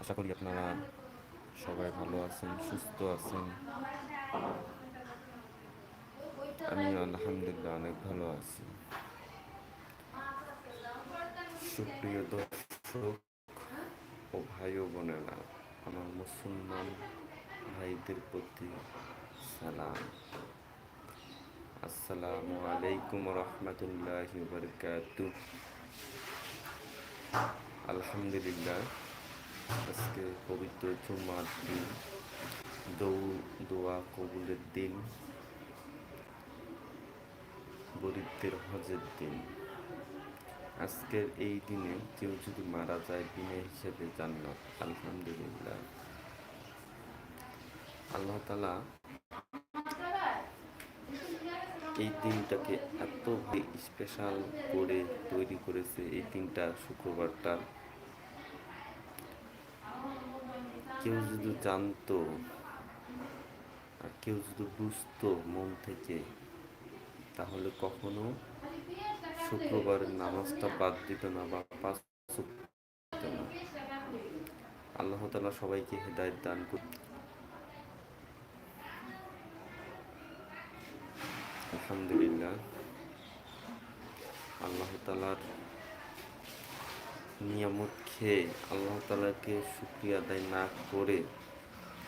আশা করি আপনারা সবাই ভালো আছেন, সুস্থ আছেন। আমি আলহামদুলিল্লাহ অনেক ভালো আছি। সুপ্রিয় দর্শক ও ভাই ও বোনেরা, আমার মুসলমান ভাইদের প্রতি সালাম। আসসালামু আলাইকুম রহমতুল্লাহ বরকাত আলহামদুলিল্লাহ। আজকে পবিত্র জুমার দিন। দৌ দোয়া কবুলের দিন। গরিবদের হজের দিন। আজকের এই দিনে কেউ যদি মারা যায় দিনে হিসেবে জান্নাত। আলহামদুলিল্লাহ। আল্লাহ তালা এই দিনটাকে এত স্পেশাল করে তৈরি করেছে। এই দিনটা শুক্রবারটা কেউ যদি জানতো আর কেউ যদি বুঝতো মন থেকে, তাহলে কখনো শুক্রবারের নামাজটা বাদ দিত না বা পাঁচ আল্লাহ তালা সবাইকে হেদায়ত দান করত আলহামদুলিল্লাহ। আল্লাহ তালার নিয়ামত খেয়ে আল্লাহ তালাকে শুক্রিয়া আদায় না করে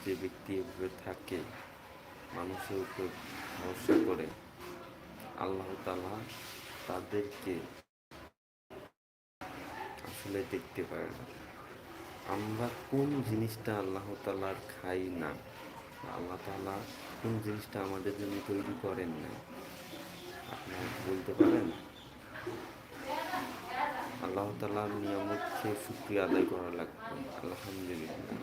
যে ব্যক্তি এভাবে থাকে, মানুষের উপর ভরসা করে, আল্লাহ তালা তাদেরকে আসলে দেখতে পারে না। আমরা কোন জিনিসটা আল্লাহ তালার খাই না? আল্লাহ তালা কোন জিনিসটা আমাদের জন্য তৈরি করেন না? আপনারা বলতে পারেন? আল্লাহ তালার নিয়ামত খেয়ে শুক্রিয়া আদায় করা লাগবে আলহামদুলিল্লাহ।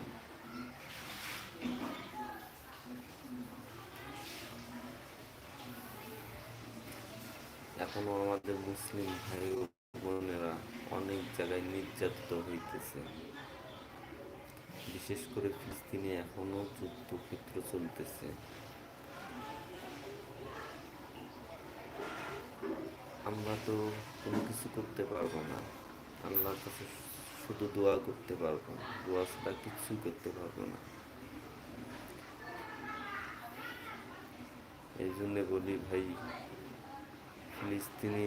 এখনও আমাদের মুসলিম ভাই ও বোনেরা অনেক জায়গায় নির্যাতিত হইতেছে। বিশেষ করে ফিলিস্তিনে এখনও যুদ্ধক্ষেত্র চলতেছে। আমরা তো কোনো কিছু করতে পারব না। আল্লাহর কাছে শুধু দোয়া করতে পারব না। দোয়া ছাড়া কিছুই করতে পারব না। এই জন্যে বলি ভাই, ফিলিস্তিনি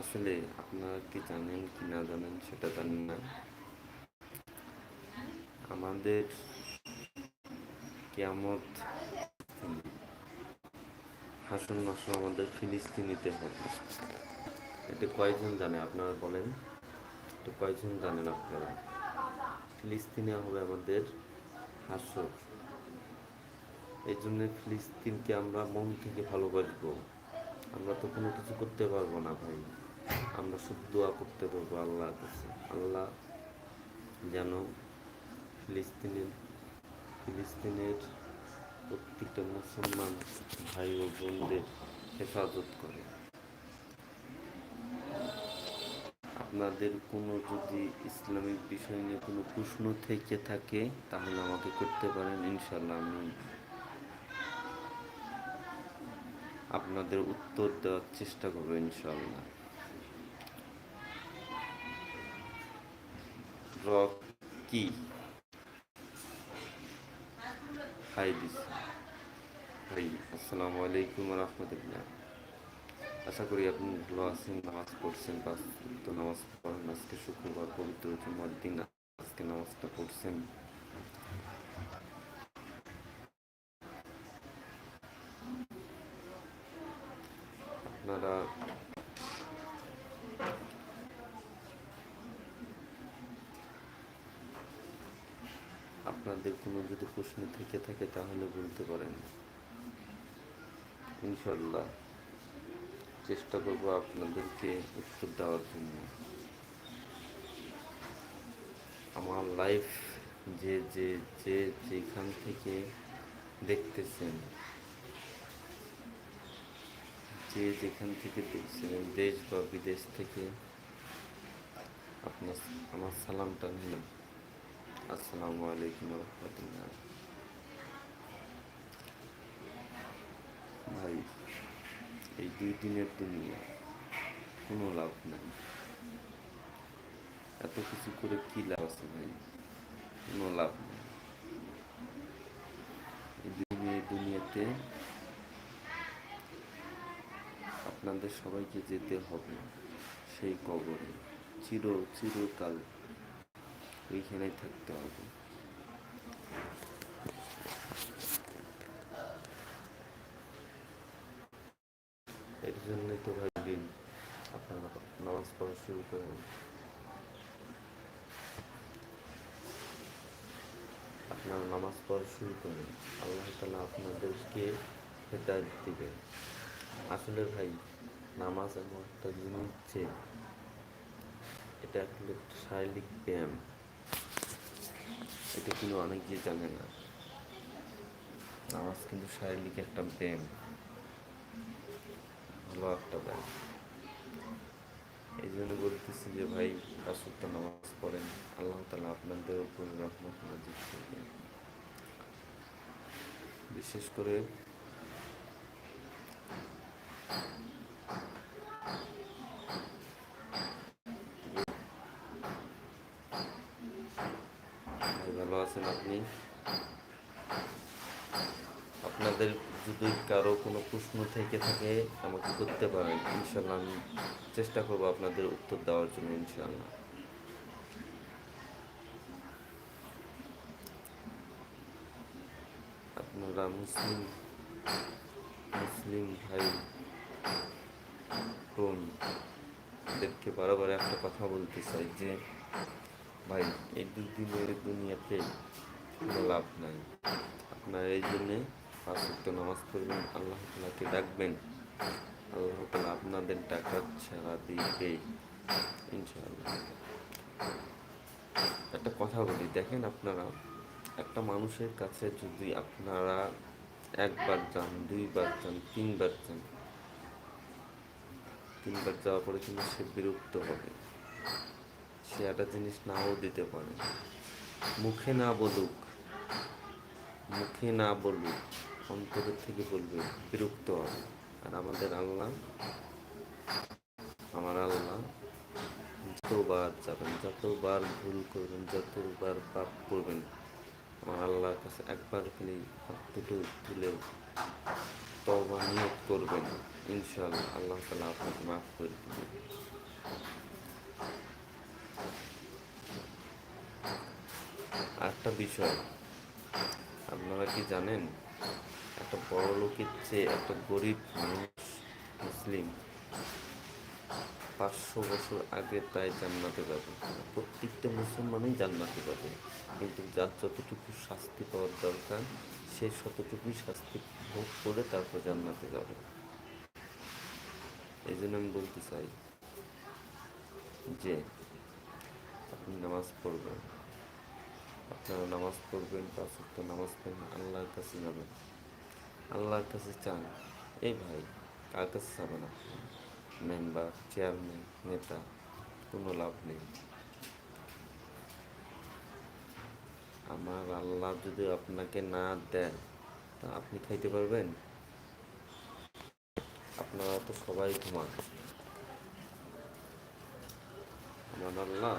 আসলে আপনারা কি জানেন কি না জানেন সেটা জানেন না। আমাদের কেয়ামত হাসন মাসন আমাদের ফিলিস্তিনিতে হবে এটা কয়জন জানে আপনারা বলেন? এটা কয়জন জানেন আপনারা? ফিলিস্তিনে হবে আমাদের হাসর। এই জন্য ফিলিস্তিনকে আমরা মন থেকে ভালোবাসবো। আমরা তো কোনো কিছু করতে পারব না ভাই। আমরা শুধু দোয়া করতে পারব আল্লাহর কাছে। আল্লাহ যেন ফিলিস্তিনের ফিলিস্তিনের প্রত্যেকটা মুসলমান ভাই ও বোনদের হেফাজত করে। আপনাদের কোনো যদি ইসলামিক বিষয় নিয়ে কোনো প্রশ্ন থেকে থাকে, তাহলে আমাকে করতে পারেন ইনশাল্লাহ আমি আপনাদের উত্তর দেওয়ার চেষ্টা করব ইনশাল্লাহ রক। কি হাই, দিস। আসসালামু আলাইকুম রহমতুল্লাহ। আশা করি আপনি ভালো আছেন, নামাজ পড়ছেন বা তো নামাজ পড়েন। আজকে শুক্রবার, পবিত্র জুমার দিন, আজকে নামাজটা পড়ছেন। আপনারা আপনাদের কোনো যদি প্রশ্ন থেকে থাকে, তাহলে বলতে পারেন। ইনশাল্লাহ চেষ্টা করব আপনাদেরকে উত্তর দেওয়ার জন্য। আমার লাইফ যে যে যে, যেখান থেকে দেখতেছেন, যে যেখান থেকে দেখছেন দেশ বা বিদেশ থেকে আপনার, আমার সালামটা নিলাম আসসালামু আলাইকুম রহমতুল্লাহ। ভাই, এই দুই দিনের দুনিয়া কোনো লাভ নাই। এত কিছু করে কি লাভ আছে ভাই? কোনো লাভ নেই। এই দুনিয়া দুনিয়াতে আপনাদের সবাইকে যেতে হবে সেই কবরে। চির, চিরকাল ওইখানেই থাকতে হবে এর জন্যই তো ভাই দিন আপনারা নামাজ পড়া শুরু করেন আপনারা নামাজ পড়া শুরু করেন আল্লাহ তালা আপনাদেরকে হেদায়ত দিবেন আসলে ভাই নামাজ এমন একটা জিনিস যে এটা আসলে শারীরিক ব্যায়াম এটা কিন্তু অনেকেই জানে না নামাজ কিন্তু শারীরিক একটা ব্যায়াম ভালো একটা ব্যায়াম এই জন্য বলতেছি যে ভাই আসক্ত নামাজ পড়েন। আল্লাহ তালা আপনাদের উপর রহমত করবেন বিশেষ করে ভাই ভালো আছেন আপনি আপনাদের যদি কারও কোনো প্রশ্ন থেকে থাকে, আমাকে করতে পারেন। ইনশাল্লাহ আমি চেষ্টা করব আপনাদের উত্তর দেওয়ার জন্য ইনশাল্লাহ আপনারা মুসলিম মুসলিম ভাই বোন এদেরকে বারবার একটা কথা বলতে চাই যে, ভাই, এই দুদিনের দুনিয়াতে কোনো লাভ নাই। আপনার এই জন্যে পাঁচ ওয়াক্ত নামাজ পড়বেন, আল্লাহ তালাকে ডাকবেন। আল্লাহ তালা আপনাদের টাকা ছাড়া দিবে, ইনশাআল্লাহ। একটা কথা বলি, দেখেন আপনারা, একটা মানুষের কাছে যদি আপনারা একবার যান, দুইবার যান, তিনবার যান, তিনবার যাওয়ার পরে কিন্তু সে বিরক্ত হবে। সে একটা জিনিস নাও দিতে পারে। মুখে না বলুক, মুখে না বলুক অন্তরের থেকে বলবে, বিরক্ত হবে আর আমাদের আল্লাহ, আমার আল্লাহ যতবার যাবেন যতবার ভুল করবেন, যতবার পাপ করবেন, আমার আল্লাহর কাছে একবার খালি হাত দুটো তুলে তবা নিয়োগ করবেন। ইনশাআল্লাহ আল্লাহ তালা আপনাকে মাফ করে দেবেন আরেকটা বিষয়, আপনারা কি জানেন একটা বড় লোকের চেয়ে একটা গরিব মানুষ মুসলিম। পাঁচশো বছর আগে প্রায় জান্নাতে যাবে। প্রত্যেকটা মুসলমানই জান্নাতে যাবে। কিন্তু যার যতটুকু শাস্তি পাওয়ার দরকার, সে ততটুকুই শাস্তি ভোগ করে তারপর জান্নাতে যাবে। এই জন্য আমি বলতে চাই যে, আপনি নামাজ পড়বেন। আপনারা নামাজ পড়বেন, পাঁচ ওয়াক্ত নামাজ পড়বেন, আল্লাহর কাছে যাবেন। আল্লাহর কাছে চান, এই ভাই, কার কাছে যাবেন আপনি মেম্বার চেয়ারম্যান নেতা, কোনো লাভ নেই। আমার আল্লাহ যদি আপনাকে না দেন, তা আপনি খাইতে পারবেন? আপনারা তো সবাই ঘুমান। আমার আল্লাহ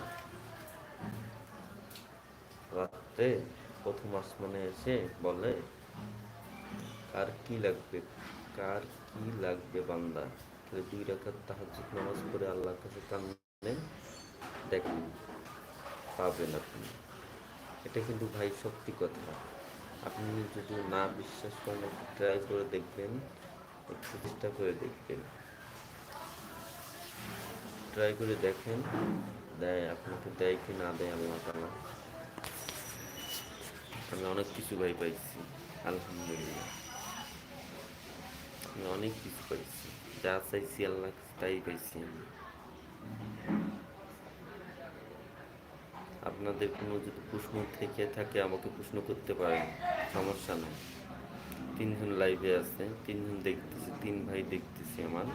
রাত্রে প্রথম আসমানে এসে বলে কার কি লাগবে? কার কি লাগবে বান্দা? তাহলে দুই রাখার তাহাজ্জুদ নামাজ পড়ে আল্লাহর কাছে কানলেন দেখেন পাবেন আপনি। এটা কিন্তু ভাই সত্যি কথা। আপনি যদি না বিশ্বাস করেন, একটু ট্রাই করে দেখবেন, একটু চেষ্টা করে দেখবেন। ট্রাই করে দেখেন, দেয় আপনাকে দেয় কি না দেয় আল্লাহ তালা। আমি অনেক কিছু ভাই পাইছি, আলহামদুলিল্লাহ। আমি অনেক কিছু পাইছি যা চাইছি আল্লাহ তাই পাইছি আমি আপনাদের কোনো যদি প্রশ্ন থেকে থাকে আমাকে প্রশ্ন করতে পারেন সমস্যা নেই তিনজন লাইভে আছে তিনজন দেখতেছি তিন ভাই দেখতেছি আমার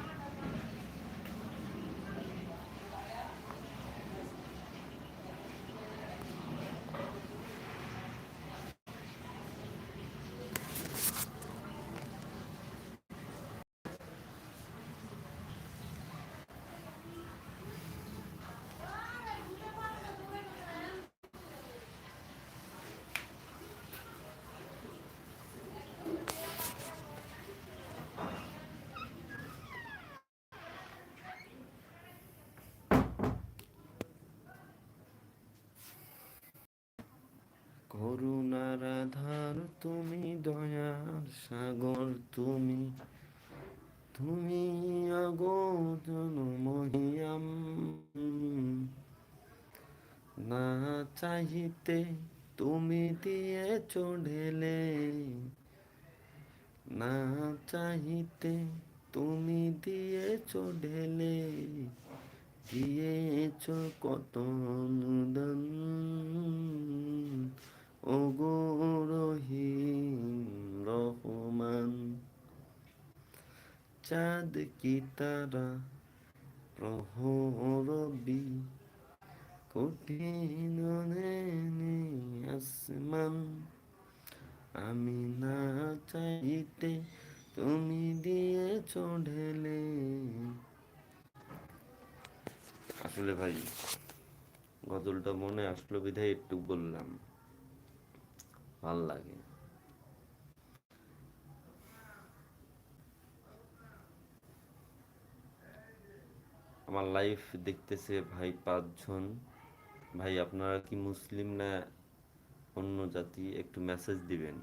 আধার তুমি দয়ার সাগর, তুমি তুমি আগোজন মহিয়াম না চাহিতে তুমি দিয়ে চড়েলে, না চাহিতে তুমি দিয়ে চড়েলে, দিয়েছ কত অনুদান। রহিম রহমান চাঁদ কি তারা প্রহরবি কঠিন আসমান আমি না চাইতে তুমি দিয়ে ঢেলে আসলে ভাই, গজলটা মনে আসলো বিধায় একটু বললাম। ভালো লাগে। আমার লাইফ দেখতেছে ভাই পাঁচজন। ভাই, আপনারা কি মুসলিম না অন্য জাতি? একটু মেসেজ দিবেন।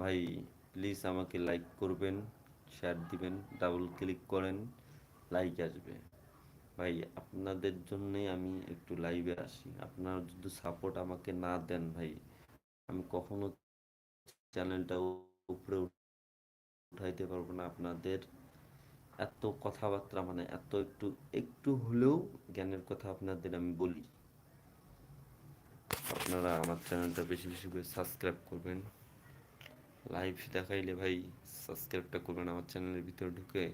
ভাই প্লিজ আমাকে লাইক করবেন শেয়ার দিবেন ডাবল ক্লিক করেন লাইক আসবে। ভাই, আপনাদের জন্যই আমি একটু লাইভে আসি। আপনারা যদি সাপোর্ট আমাকে না দেন ভাই আমি কখনো চ্যানেলটা উপরে উঠাইতে পারব না। আপনাদের এত কথাবার্তা মানে এত একটু একটু হলেও জ্ঞানের কথা আপনাদের আমি বলি। আপনারা আমার চ্যানেলটা বেশি বেশি করে সাবস্ক্রাইব করবেন। লাইভ দেখাইলে ভাই সাবস্ক্রাইবটা করবেন। আমার চ্যানেলের ভিতরে ঢুকে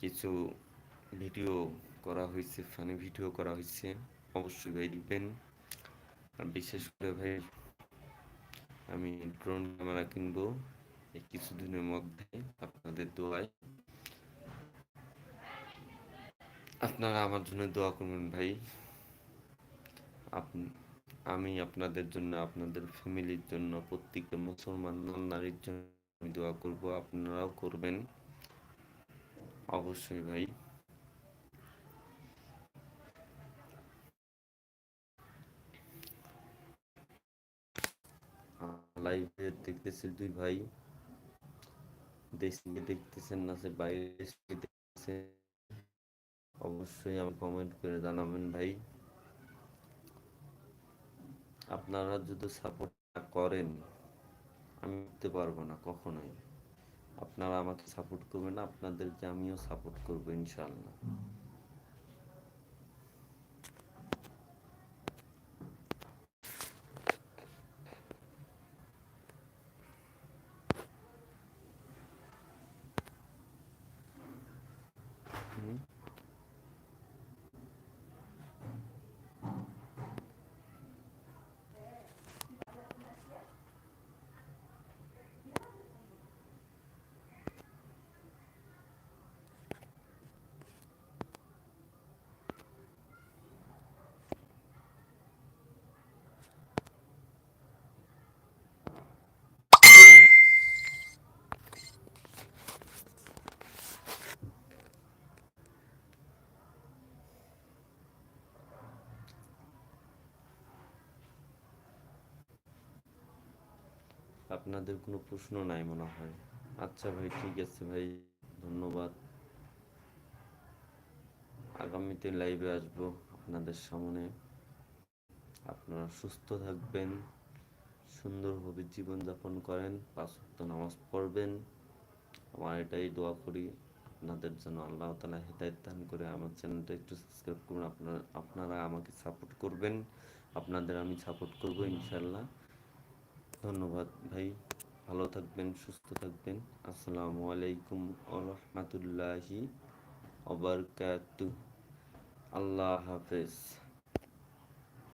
কিছু ভিডিও করা হয়েছে ফানি ভিডিও করা হয়েছে। অবশ্যই ভাই দিবেন। আর বিশেষ করে ভাই, আমি ড্রোন ক্যামেরা কিনবো এই কিছুদিনের মধ্যে আপনাদের দোয়ায়। আপনারা আমার জন্য দোয়া করবেন ভাই। আমি আপনাদের জন্য, আপনাদের ফ্যামিলির জন্য, প্রত্যেকটা মুসলমান নারীর জন্য আমি দোয়া করব। আপনারাও করবেন। অবশ্যই ভাই। লাইভে দেখতেছি দুই ভাই। দেশে দেখতেছেন না, সে বাইরে দেখতেছেন অবশ্যই আমি কমেন্ট করে জানাবেন ভাই। আপনারা যদি সাপোর্ট করেন, আমি দিতে পারব না কখনোই। আপনারা আমাকে সাপোর্ট করবেন আপনাদেরকে আমিও সাপোর্ট করব ইনশাল্লাহ আপনাদের কোনো প্রশ্ন নাই মনে হয়? আচ্ছা ভাই, ঠিক আছে ভাই, ধন্যবাদ। আগামীতে লাইভে আসব আপনাদের সামনে। আপনারা সুস্থ থাকবেন, সুন্দরভাবে জীবনযাপন করেন, পাঁচ নামাজ পড়বেন। আমার এটাই দোয়া করি, আপনাদের জন্য আল্লাহ তালা হেদায়ত দান করে আমার চ্যানেলটা একটু সাবস্ক্রাইব করুন। আপনারা আপনারা আমাকে সাপোর্ট করবেন। আপনাদের আমি সাপোর্ট করব ইনশাল্লাহ ধন্যবাদ ভাই। ভালো থাকবেন সুস্থ থাকবেন। আসসালামু আলাইকুম রহমতুল্লাহি আল্লাহ হাফেজ।